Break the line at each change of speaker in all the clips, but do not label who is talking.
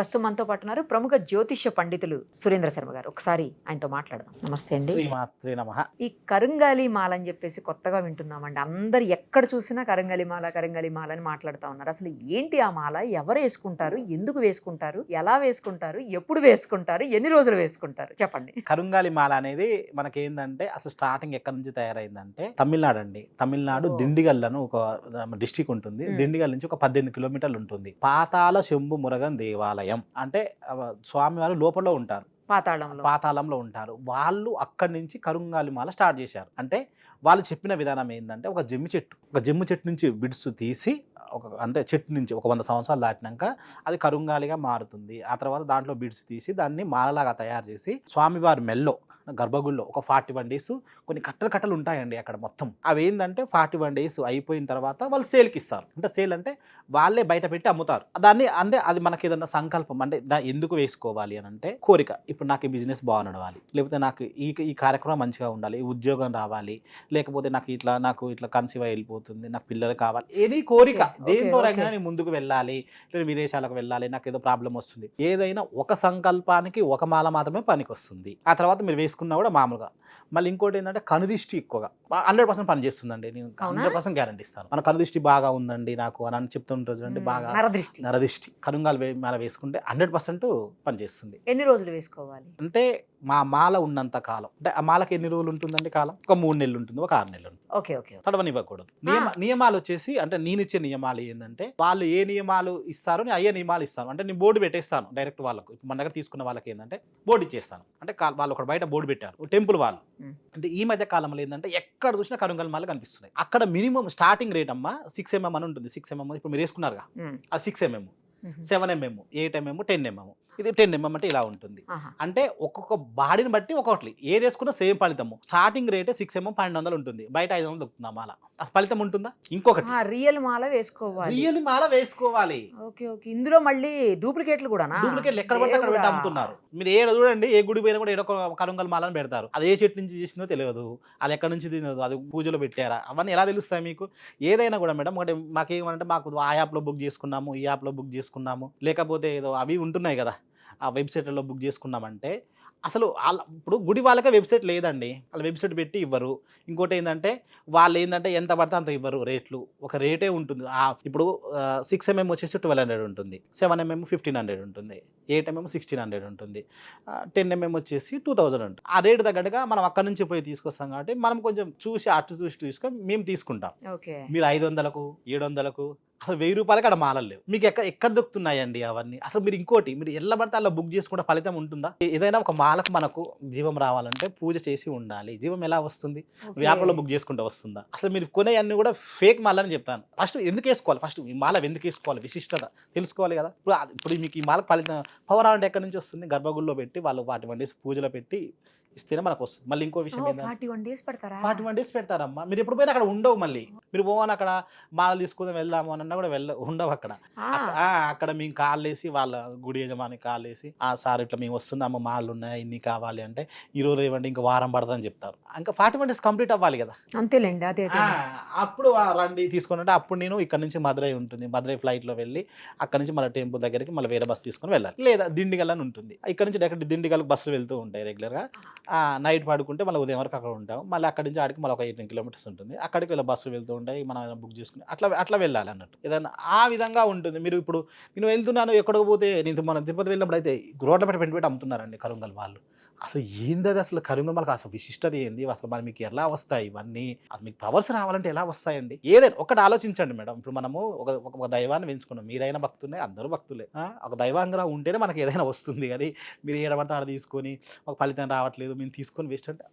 ప్రస్తుతం మనతో పాటు ఉన్నారు ప్రముఖ జ్యోతిష్య పండితులు సురేంద్ర శర్మ గారు. ఒకసారి ఆయనతో మాట్లాడదాం. నమస్తే అండి. ఈ కరుంగాలి మాల అని చెప్పేసి కొత్తగా వింటున్నామండి. అందరు ఎక్కడ చూసినా కరుంగాలి మాల కరుంగాలి మాల అని మాట్లాడుతూ ఉన్నారు. అసలు ఏంటి ఆ మాల? ఎవరు వేసుకుంటారు? ఎందుకు వేసుకుంటారు? ఎలా వేసుకుంటారు? ఎప్పుడు వేసుకుంటారు? ఎన్ని రోజులు వేసుకుంటారు? చెప్పండి.
కరుంగాలి మాల అనేది మనకి ఏంటంటే అసలు స్టార్టింగ్ ఎక్కడి నుంచి తయారైందంటే తమిళనాడు అండి తమిళనాడు
ఓ.
దిండిగల్ అని ఒక డిస్టిక్ ఉంటుంది. దిండిగల్ నుంచి ఒక పద్దెనిమిది కిలోమీటర్లు ఉంటుంది. పాతాల శంభు మురగన్ దేవాలయం. అంటే ఆ, స్వామివారు లోపల ఉంటారు.
పాతాళంలో.
పాతాళంలో ఉంటారు. వాళ్ళు అక్కడి నుంచి కరుంగాలి మాల స్టార్ట్ చేశారు. అంటే వాళ్ళు చెప్పిన విధానం ఏంటంటే ఒక జమ్మి చెట్టు ఒక జమ్మి చెట్టు నుంచి బిడ్స్ తీసి ఒక అంటే చెట్టు నుంచి ఒక వంద సంవత్సరాలు దాటినాక అది కరుంగాలిగా మారుతుంది. ఆ తర్వాత దాంట్లో బిడ్స్ తీసి దాన్ని మాలలాగా తయారు చేసి స్వామివారి మెల్లో గర్భగుడిలో ఒక ఫార్టీ వన్ డేస్ కొన్ని కట్టలు కట్టలు ఉంటాయండి అక్కడ మొత్తం. అవి ఏంటంటే ఫార్టీ వన్ డేస్ అయిపోయిన తర్వాత వాళ్ళు సేల్కి ఇస్తారు. అంటే సేల్ అంటే వాళ్ళే బయట పెట్టి అమ్ముతారు. దాన్ని అంటే అది మనకి ఏదన్నా సంకల్పం అంటే ఎందుకు వేసుకోవాలి అని అంటే కోరిక. ఇప్పుడు నాకు ఈ బిజినెస్ బాగా నడవాలి లేకపోతే నాకు ఈ ఈ కార్యక్రమం మంచిగా ఉండాలి ఈ ఉద్యోగం రావాలి లేకపోతే నాకు ఇట్లా నాకు ఇట్లా కన్సీవ్ వెళ్ళిపోతుంది నాకు పిల్లలు కావాలి. ఏది కోరిక రైనా నేను ముందుకు వెళ్ళాలి లేదా విదేశాలకు వెళ్ళాలి నాకు ఏదో ప్రాబ్లం వస్తుంది. ఏదైనా ఒక సంకల్పానికి ఒక మాల మాత్రమే పనికి వస్తుంది ఆ తర్వాత మీరు వేసుకున్నా కూడా మామూలుగా. మళ్ళీ ఇంకోటి ఏంటంటే కనుదిష్టి ఎక్కువగా. హండ్రెడ్ పర్సెంట్ పని చేస్తుందండి నేను? హండ్రెడ్ పర్సెంట్ గ్యారంటీ ఇస్తాను. మన కనుదిష్టి బాగా ఉందండి నాకు అని అని చెప్తుంటారు చూడండి బాగా
నరదృష్టి
నరదిష్టి కనుంగాలు మాల వేసుకుంటే హండ్రెడ్ పర్సెంట్ పనిచేస్తుంది
ఎన్ని రోజులు వేసుకోవాలి?
అంటే మా మాల ఉన్నంత కాలం. అంటే ఆ మాలకి ఎన్ని రోజులు ఉంటుందండి కాలం? ఒక మూడు నెలలు ఉంటుంది ఒక ఆరు నెలలు ఉంటుంది.
ఓకే ఓకే
తడవనివ్వకూడదు. నియమ నియమాలు వచ్చేసి అంటే నేను ఇచ్చే నియమాలు ఏంటంటే వాళ్ళు ఏ నియమాలు ఇస్తారో నేను అయ్యే నియమాలు ఇస్తాను. అంటే నేను బోర్డు పెట్టేస్తాను డైరెక్ట్ వాళ్ళకు. ఇప్పుడు మన దగ్గర తీసుకున్న వాళ్ళకి ఏంటంటే బోర్డు ఇచ్చేస్తాను. అంటే వాళ్ళు ఒక బయట బోర్డు పెట్టారు. టెంపుల్ వాళ్ళు. అంటే ఈ మధ్య కాలంలో ఏంటంటే ఎక్కడ చూసినా కరుంగల్ మాలు కనిపిస్తున్నాయి. అక్కడ మినిమం స్టార్టింగ్ రేట్ అమ్మా సిక్స్ ఎంఎం అని ఉంటుంది. సిక్స్ ఎంఎం ఇప్పుడు మీరు వేసుకున్నారుగా. అది six MM. Seven mm eight mm ten mm. ఇది టెన్ ఎంఎం అంటే ఇలా ఉంటుంది. అంటే ఒక్కొక్క బాడీని బట్టి ఒక్కొక్కటి. ఏది వేసుకున్నా సేమ్ ఫలితము. స్టార్టింగ్ రేటే సిక్స్ ఎంఎం పన్నెండు వందలు ఉంటుంది. బయట ఐదు వందలు దొరుకుతుంది మాల? ఫలితం ఉంటుందా? ఇంకొకటి.
రియల్ మాల వేసుకోవాలి.
రియల్ మాల వేసుకోవాలి.
Okay okay. ఇందులో మళ్ళీ డూప్లికేట్లు కూడా
డూప్లికేట్ ఎక్కడ పడితే అక్కడ పెట్టి అమ్ముతున్నారు. మీరు ఏడ చూడండి ఏ గుడి పోయినా కూడా ఏడో ఒక కరుంగల్ మాలని పెడతారు. అది ఏ చెట్టు నుంచి చేసిందో తెలియదు. అది ఎక్కడి నుంచి తినదు అది పూజలో పెట్టారా? అవన్నీ ఎలా తెలుస్తాయి మీకు? ఏదైనా కూడా మేడం ఒకటి మాకేమంటే మాకు ఆ యాప్లో బుక్ చేసుకున్నాము ఈ యాప్లో బుక్ చేసుకున్నాము. లేకపోతే ఏదో అవి ఉంటున్నాయి కదా. ఆ వెబ్సైట్లలో బుక్ చేసుకున్నామంటే అసలు వాళ్ళ ఇప్పుడు గుడి వాళ్ళకే వెబ్సైట్ లేదండి. వాళ్ళ వెబ్సైట్ పెట్టి ఇవ్వరు. ఇంకోటి ఏంటంటే వాళ్ళు ఏంటంటే ఎంత పడితే అంత ఇవ్వరు రేట్లు. ఒక రేటే ఉంటుంది. ఇప్పుడు సిక్స్ ఎంఎం వచ్చేసి ట్వెల్వ్ హండ్రెడ్ ఉంటుంది. సెవెన్ ఎంఎం ఫిఫ్టీన్ హండ్రెడ్ ఉంటుంది. ఎయిట్ ఎంఎం సిక్స్టీన్ హండ్రెడ్ ఉంటుంది. టెన్ ఎంఎం వచ్చేసి టూ థౌజండ్ ఉంటుంది. ఆ రేట్ తగ్గట్టుగా మనం అక్కడ నుంచి పోయి తీసుకొస్తాం కాబట్టి మనం కొంచెం చూసి అటు చూసి తీసుకొని మేము తీసుకుంటాం. మీరు ఐదు వందలకు ఏడు వందలకు అసలు వెయ్యి రూపాయలకి అక్కడ మాలలు లేవు. మీకు ఎక్కడ ఎక్కడ దొరుకుతున్నాయండి అవన్నీ? అసలు మీరు ఇంకోటి మీరు ఎల్ల పడితే అలా బుక్ చేసుకుంటే ఫలితం ఉంటుందా? ఏదైనా ఒక మాలకు మనకు జీవం రావాలంటే పూజ చేసి ఉండాలి. జీవం ఎలా వస్తుంది. వ్యాపారంలో బుక్ చేసుకుంటే వస్తుందా? అసలు మీరు కొనే అన్ని కూడా ఫేక్ మాల అని చెప్తాను ఫస్ట్ ఎందుకు వేసుకోవాలి? ఫస్ట్ ఈ మాల ఎందుకు వేసుకోవాలి? విశిష్టత తెలుసుకోవాలి కదా. ఇప్పుడు ఇప్పుడు మీకు ఈ మాలకు ఫలితం పవర్ అంటే ఎక్కడి నుంచి వస్తుంది? గర్భగుడిలో పెట్టి వాళ్ళు వాటి వండేసి పూజలో పెట్టి ఇస్తేనే మనకు వస్తుంది. మళ్ళీ ఇంకో విషయం
ఫార్టీ వన్ డేస్ పెడతారా?
ఫార్టీ వన్ డేస్ పెడతారమ్మా. మీరు ఎప్పుడు పోయినా అక్కడ ఉండవు మళ్ళీ. మీరు పోవని అక్కడ మాల తీసుకుందాం వెళ్దాము అని అన్నా కూడా వెళ్ళ ఉండవు అక్కడ. అక్కడ- మేము కాల్ వేసి వాళ్ళ గుడి యజమాని కాల్ వేసి ఆ సార్ ఇట్లా మేము వస్తున్నాము మాలు ఉన్నాయి ఇన్ని కావాలి అంటే ఈ రోజు ఇవ్వండి ఇంకా వారం పడుతుందని చెప్తారు. ఇంకా ఫార్టీ వన్ డేస్ కంప్లీట్ అవ్వాలి కదా.
అంతేలేండి అదే
అప్పుడు రండి తీసుకుని అంటే అప్పుడు నేను ఇక్కడ నుంచి మదురై ఉంటుంది. మదురై ఫ్లైట్లో వెళ్ళి అక్కడ నుంచి మళ్ళీ టెంపుల్ దగ్గరికి మళ్ళీ వేరే బస్సు తీసుకొని వెళ్ళాలి. లేదా దిండిగల్ అని ఉంటుంది. ఇక్కడ నుంచి డైరెక్ట్ దిండిగల్ బస్సులు వెళ్తూ ఉంటాయి రెగ్యులర్గా నైట్ పడుకుంటే మళ్ళీ ఉదయం వరకు అక్కడ ఉంటాం. మళ్ళీ అక్కడి నుంచి ఆడికి మళ్ళీ ఒక ఎయిటీన్ కిలోమీటర్స్ ఉంటుంది. అక్కడికి వెళ్ళి బస్సులు వెళ్తూ ఉంటాయి మనం ఏదైనా బుక్ చేసుకుని అట్లా అట్లా వెళ్ళాలి అన్నట్టు. ఏదైనా ఆ విధంగా ఉంటుంది. మీరు ఇప్పుడు నేను వెళ్తున్నాను ఎక్కడికి పోతే నేను మనం తిరుపతి వెళ్ళినప్పుడు అయితే రోడ్ల పెట్టి పెట్టి పెట్టి అమ్ముతున్నారండి కరుంగల్ వాళ్ళు. అసలు ఏంది అది అసలు కరీంనగర్ మనకు అసలు విశిష్టత ఏంది? అసలు మరి మీకు ఎలా వస్తాయి ఇవన్నీ? అసలు మీకు పవర్స్ రావాలంటే ఎలా వస్తాయండి? ఏదైనా ఒకటి ఆలోచించండి మేడం. ఇప్పుడు మనము ఒక ఒక- దైవాన్ని పెంచుకున్నాం మీరైనా భక్తులే అందరూ భక్తులే. ఒక దైవంగా ఉంటేనే మనకి ఏదైనా వస్తుంది. అది మీరు ఏడబడితే ఆడ తీసుకొని ఒక ఫలితం రావట్లేదు మేము తీసుకొని వేస్ట్ అంటే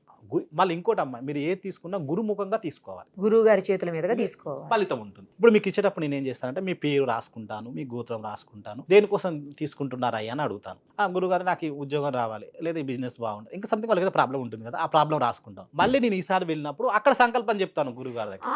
మళ్ళీ ఇంకోటి అమ్మా మీరు ఏది తీసుకున్నా గురుముఖంగా తీసుకోవాలి.
గురువు గారి చేతుల మీదుగా తీసుకోవాలి.
ఫలితం ఉంటుంది. ఇప్పుడు మీకు ఇచ్చేటప్పుడు నేను ఏం చేస్తానంటే మీ పేరు రాసుకుంటాను మీ గోత్రం రాసుకుంటాను దేనికోసం తీసుకుంటున్నారా అని అడుగుతాను. ఆ గురుగారు నాకు ఉద్యోగం రావాలి లేదా ఈ బిజినెస్ బాగుంటుంది ఇంకా సంథింగ్ వాళ్ళకి ప్రాబ్లం ఉంటుంది కదా ఆ ప్రాబ్లం రాసుకుంటాం మళ్ళీ నేను ఈసారి వెళ్ళినప్పుడు అక్కడ సంకల్పం చెప్తాను గురుగారి దగ్గర.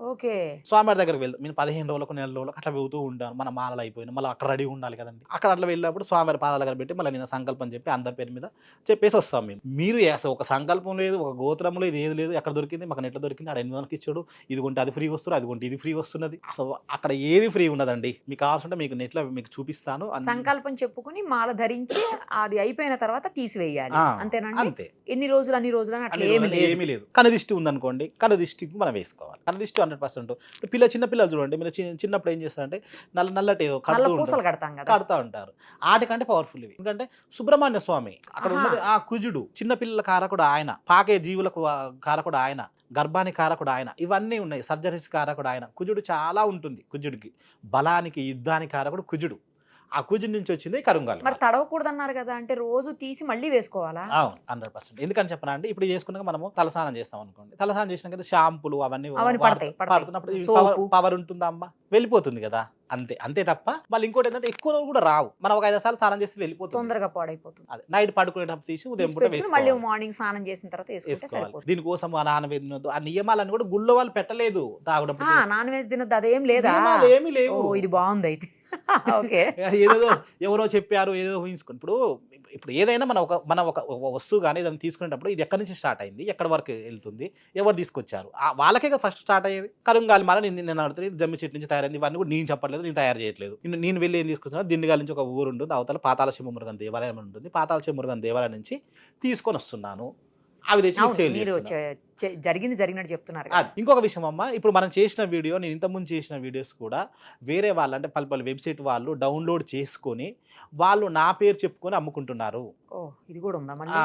ఓకే.
స్వామివారి దగ్గరికి వెళ్తాం నేను పదిహేను రోజులకు నెల రోజులకు అట్లా వెళ్తూ ఉంటాను. మన మాలలు అయిపోయిన మళ్ళీ అక్కడ రెడీ ఉండాలి కదండి. అక్కడ అట్లా వెళ్ళినప్పుడు స్వామివారి పాదాల దగ్గర పెట్టి మళ్ళీ నేను సంకల్పం చెప్పి అందరి పేరు మీద చెప్పేసి వస్తాం మేము. మీరు అసలు ఒక సంకల్పం లేదు ఒక గోత్రం లేదు ఏది లేదు. ఎక్కడ దొరికింది? మాకు ఎట్లా దొరికింది. ఆడ ఎనిమిది వందలకి ఇచ్చాడు. ఇది కొంటే అది ఫ్రీ వస్తుంది అది కొంటే ఇది ఫ్రీ వస్తున్నది. అసలు అక్కడ ఏది ఫ్రీ ఉన్నదండి? మీకు కావాల్సింటే మీకు నెట్లో మీకు చూపిస్తాను.
సంకల్పం చెప్పుకుని మాల ధరించి అది అయిపోయిన తర్వాత తీసివేయాలి. అంతేనండి?
అంతే.
ఎన్ని రోజులు అన్ని రోజులు అట్లా ఏమి
ఏమీ లేదు. కనదిష్టి ఉందనుకోండి కనదిష్టికి మనం వేసుకోవాలి. కనదిష్టి హండ్రెడ్ పర్సెంట్ పిల్ల చిన్న పిల్లలు చూడండి మీరు చిన్న- చిన్నప్పుడు ఏం చేస్తారంటే నల్ల నల్లటి ఏదో కడుతూ ఉంటారు. ఆటికంటే పవర్ఫుల్ ఇవి. ఎందుకంటే సుబ్రహ్మణ్య స్వామి అక్కడ. ఉన్నది ఆ కుజుడు. చిన్న పిల్లల కారకుడు ఆయన. పాకే జీవులకు కారకుడు ఆయన. గర్భానికి కారకుడు ఆయన. ఇవన్నీ ఉన్నాయి. సర్జరీస్ కారకుడు ఆయన. కుజుడు చాలా ఉంటుంది కుజుడికి. బలానికి యుద్ధానికి కారకుడు కుజుడు. ఆ కుజుడి నుంచి వచ్చింది కరుంగాలి
మరి తడవకూడదు అన్నారు కదా అంటే రోజు తీసి మళ్ళీ వేసుకోవాలా?
అవును హండ్రెడ్ పర్సెంట్. ఎందుకని చెప్పనా అంటే ఇప్పుడు చేసుకున్నాక మనము తలస్నానం చేస్తాం అనుకోండి. తలస్నానం చేసినాక కదా షాంపులు అవన్నీ. పడుతున్నప్పుడు. పవర్ ఉంటుందా అమ్మ? వెళ్ళిపోతుంది కదా అంతే అంతే తప్ప మళ్ళీ ఇంకోటి ఏంటంటే ఎక్కువ రోజులు కూడా రావు. మనం ఒక ఐదు సార్లు స్నానం చేస్తే వెళ్ళిపోతుంది.
తొందరగా పాడైపోతుంది.
అదే నైట్ పడుకునేటప్పుడు తీసి ఉదయం పూట
మళ్ళీ మార్నింగ్ స్నానం చేసిన తర్వాత
వేసుకోవాలి. దీనికోసం ఆ నానవేది తినొద్దు ఆ నియమాలన్నీ కూడా గుళ్ళో వాళ్ళు పెట్టలేదు తాగడం
ఆ, నాన్ వెజ్ తినద్దు అదేం లేదా?
ఏమీ లేవు.
ఇది బాగుంది అయితే. ఓకే.
ఏదేదో ఎవరో చెప్పారు ఏదో ఊహించుకుని. ఇప్పుడు ఇప్పుడు ఏదైనా మన ఒక మన ఒక వస్తువు కానీ ఏదైనా తీసుకునేటప్పుడు ఇది ఎక్కడి నుంచి స్టార్ట్ అయింది ఎక్కడి వరకు వెళ్తుంది ఎవరు తీసుకొచ్చారు? ఆ వాళ్ళకే ఫస్ట్ స్టార్ట్ అయ్యేది. కరుంగాలి మాల నేను నేను అడుగుతుంది జమ్మి చెట్టు నుంచి తయారైంది ఇవన్నీ కూడా నేను చెప్పట్లేదు నేను తయారు చేయట్లేదు. నేను- నేను వెళ్ళి ఏం తీసుకొచ్చినా? దిండిగాల నుంచి ఒక ఊరు ఉంటుంది అవతల పాతాల మురుగన్ దేవాలయం ఉంటుంది. పాతాల మురుగన్ దేవాలయం నుంచి తీసుకొని వస్తున్నాను. అవి తెచ్చి సేల్
జరిగింది జరిగినట్టు చెప్తున్నారు.
ఇంకొక విషయం అమ్మ ఇప్పుడు మనం చేసిన వీడియో నేను ఇంతకుముందు చేసిన వీడియోస్ కూడా వేరే వాళ్ళు అంటే పలు పలు వెబ్సైట్ వాళ్ళు డౌన్లోడ్ చేసుకొని వాళ్ళు నా పేరు చెప్పుకొని అమ్ముకుంటున్నారు.
ఓ ఇది కూడా ఉందా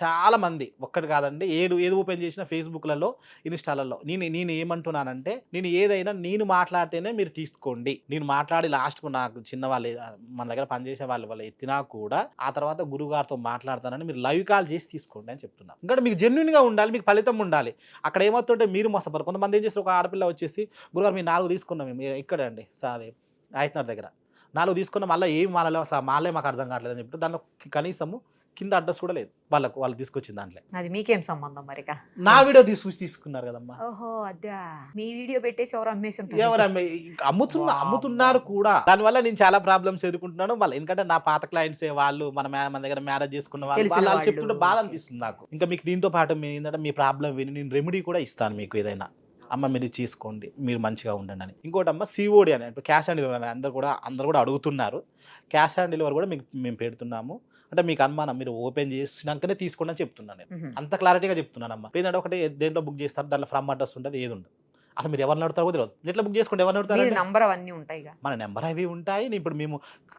చాలా మంది. ఒక్కటి కాదండి ఏడు ఏది ఓపెన్ చేసిన ఫేస్బుక్లలో ఇన్స్టాలలో. నేను నేను ఏమంటున్నానంటే నేను ఏదైనా నేను మాట్లాడితేనే మీరు తీసుకోండి. నేను మాట్లాడి లాస్ట్కు నాకు చిన్న వాళ్ళు మన దగ్గర పనిచేసే వాళ్ళు వాళ్ళు ఎత్తినా కూడా ఆ తర్వాత గురుగారితో మాట్లాడతానని మీరు లైవ్ కాల్ చేసి తీసుకోండి అని చెప్తున్నాను ఎందుకంటే మీకు జెన్యున్గా ఉండాలి మీకు ఫలితం ఉండాలి ఉండాలి. అక్కడ ఏమవుతుంటే మీరు మోసపోరు కొంతమంది ఏం చేస్తారు? ఒక ఆడపిల్ల వచ్చేసి గురుగారు మీ నాలుగు తీసుకున్నాం మేము. ఇక్కడ అండి సాదే ఆయత్నార్ దగ్గర. నాలుగు తీసుకున్న మళ్ళీ ఏం మాలలో మాలే మాకు అర్థం కావట్లేదు అని చెప్పి దానికి కనీసము కింద అడ్రస్ కూడా లేదు. వాళ్ళకు వాళ్ళు తీసుకొచ్చిన దాంట్లో.
అది మీకేం సంబంధం మరిక?
నా వీడియో తీసి తీసుకున్నారు కదమ్మా.
ఓహో అద్దా. మీ వీడియో పెట్టేసి ఎవరు అమ్మేసి
ఎవరు అమ్మే- అమ్ముతున్న. అమ్ముతున్నారు కూడా. దానివల్ల నేను చాలా ప్రాబ్లమ్స్ ఎదుర్కొంటున్నాను. వాళ్ళు ఎందుకంటే నా పాత క్లయింట్స్ వాళ్ళు మన మన దగ్గర మ్యారేజ్ చేసుకున్న వాళ్ళు వాళ్ళు. చెప్తుంటే బాధ అనిపిస్తుంది నాకు. ఇంకా మీకు దీంతో పాటు ఏంటంటే మీ ప్రాబ్లం విని నేను రెమెడీ కూడా ఇస్తాను మీకు ఏదైనా. అమ్మ మీరు ఇది తీసుకోండి మీరు మంచిగా ఉండండి అని. ఇంకోటి అమ్మ సిఓడి అని క్యాష్ ఆన్ డెలివరీ అందరు కూడా అందరు కూడా అడుగుతున్నారు. క్యాష్ ఆన్ డెలివరీ కూడా మీకు మేము పెడుతున్నాము. అంటే మీకు అనుమానం మీరు ఓపెన్ చేసినాకనే తీసుకోండి అని చెప్తున్నాను నేను. అంత క్లారిటీగా చెప్తున్నాను అమ్మా ఏంటంటే ఒకటి దేంట్లో బుక్ చేస్తారు దాంట్లో ఫ్రమ్ అడ్రస్ ఉంటుంది ఏది ఉండదు. అసలు మీరు ఎవరిని అడుగుతారో తెలియదు నెట్లో బుక్ చేసుకోండి? ఎవరిని అడుగుతారు
నంబర్ అవన్నీ ఉంటాయి
మన నెంబర్ అవి ఉంటాయి. ఇప్పుడు మేము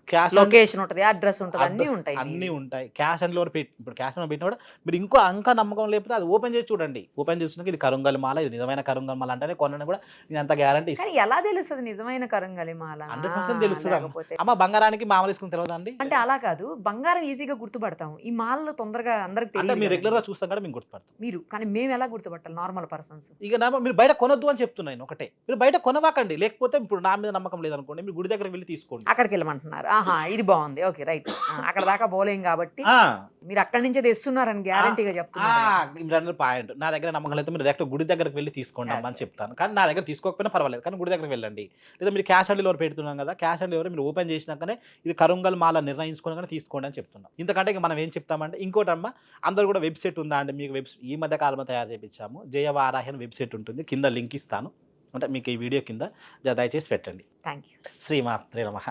క్యాష్
లొకేషన్ ఉంటుంది అడ్రస్ ఉంటుంది అన్ని ఉంటాయి
అన్నీ. ఉంటాయి. క్యాష్ అండ్ లోన్ పెట్టి ఇప్పుడు క్యాష్ ఆన్ పెట్టినా కూడా మీరు ఇంకో అంక నమ్మకం లేకపోతే అది ఓపెన్ చేసి చూడండి. ఓపెన్ చేసినాక ఇది కరుంగల్ మాల ఇది నిజమైన కరుంగల్ మాల అంటేనే కొనని కూడా నేను అంత గ్యారంటీ
ఎలా తెలుస్తుంది నిజమైన కరంగలి మాల?
100% తెలుస్తుంది అమ్మ. బంగారానికి మామూలు వేసుకుని తెలియదండి
అంటే అలా కాదు. బంగారం ఈజీగా గుర్తుపడతాం ఈ మాలలో తొందరగా అందరికి తెలియదు
మీరు. రెగ్యులర్గా చూస్తాం కూడా మేము గుర్తుపడతాం.
మీరు కానీ మేము ఎలా గుర్తుపట్టాలి నార్మల్ పర్సన్స్
ఇక మీరు బయట కొనొద్దు అని చెప్తున్నాను ఒకటే. మీరు బయట కొనవాకండి. లేకపోతే ఇప్పుడు నా మీద నమ్మకం లేదనుకోండి మీరు గుడి దగ్గరికి వెళ్ళి తీసుకోండి.
అక్కడికి వెళ్ళమంటున్నారు ఆహా ఇది బాగుంది. Okay right. అక్కడ దాకా పోలేం కాబట్టి మీరు అక్కడి నుంచే తెస్తున్నారని గ్యారంటీగా చెప్తున్నారు.
పాయింట్. నా దగ్గర నమ్మకం అయితే మీరు డైరెక్ట్ గుడి దగ్గరికి వెళ్ళి తీసుకోండి అమ్మా అని చెప్తాను. కానీ నా దగ్గర తీసుకోకపోయినా పర్వాలేదు. కానీ గుడి దగ్గరికి వెళ్ళండి. లేదా మీరు క్యాష్ ఆన్ డెలివరీ పెడుతున్నాం కదా క్యాష్ ఆన్ డెలివరీ మీరు ఓపెన్ చేసినాకనే ఇది కరుంగల్ మాల నిర్ణయించుకోగానే తీసుకోండి అని చెప్తున్నాం. ఇంతకంటే మనం ఏం చెప్తామంటే ఇంకోటి అమ్మ అందరూ కూడా వెబ్సైట్ ఉందా అండి? మీకు వెబ్సైట్ ఈ మధ్య కాలంలో తయారు చేయించాము జయవారాహి అని వెబ్సైట్ ఉంటుంది. కింద లింక్ ఇస్తాను. అంటే మీకు ఈ వీడియో కింద దయచేసి పెట్టండి.
థ్యాంక్ యూ
శ్రీమాత్రే నమః.